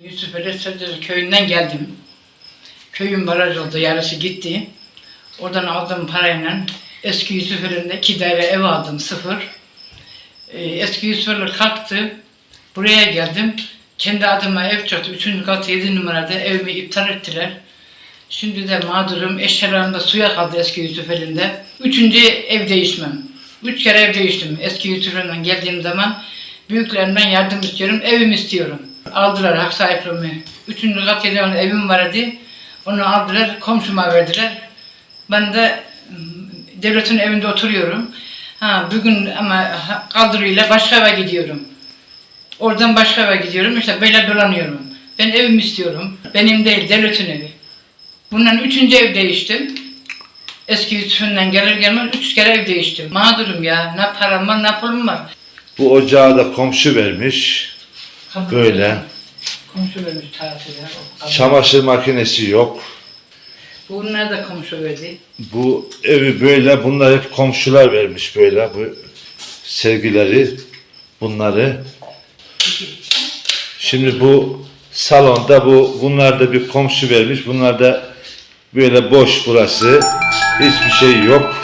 Yusuf Sözcüsü köyünden geldim. Köyün baraj oldu, yarısı gitti. Oradan aldığım parayla eski Yusuf Ali'nde iki daire ev aldım, sıfır. Ee, eski Yusuf Ali kalktı, buraya geldim. Kendi adıma ev çıktı, üçüncü kat yedi numarada evimi iptal ettiler. Şimdi de mağdurum, eşyalarım suya kaldı eski Yusuf Ali'nde. Üçüncü ev değişmem. Üç kere ev değiştim eski Yusuf geldiğim zaman. Büyüklerimden yardım istiyorum, evim istiyorum. Aldılar hak sahipliğimi. Üçüncü kat yedi evim var idi. Onu aldılar, komşuma verdiler. Ben de mm, devletin evinde oturuyorum. Ha, bugün ama kaldırıyla başka eve gidiyorum. Oradan başka eve gidiyorum. İşte böyle dolanıyorum. Ben evimi istiyorum. Benim değil, devletin evi. Bundan üçüncü ev değiştim. Eski Yusuf'undan gelir gelmez üç kere ev değiştim. Mağdurum ya. Ne param var ne pulum var. Bu ocağı da komşu vermiş. Böyle. Komşu vermiş tatile. Çamaşır makinesi yok. Bunlar da komşu verdi. Bu evi böyle, bunlar hep komşular vermiş böyle bu sergileri, bunları. Şimdi bu salonda bu bunlar da bir komşu vermiş. Bunlar da böyle boş burası. Hiçbir şey yok.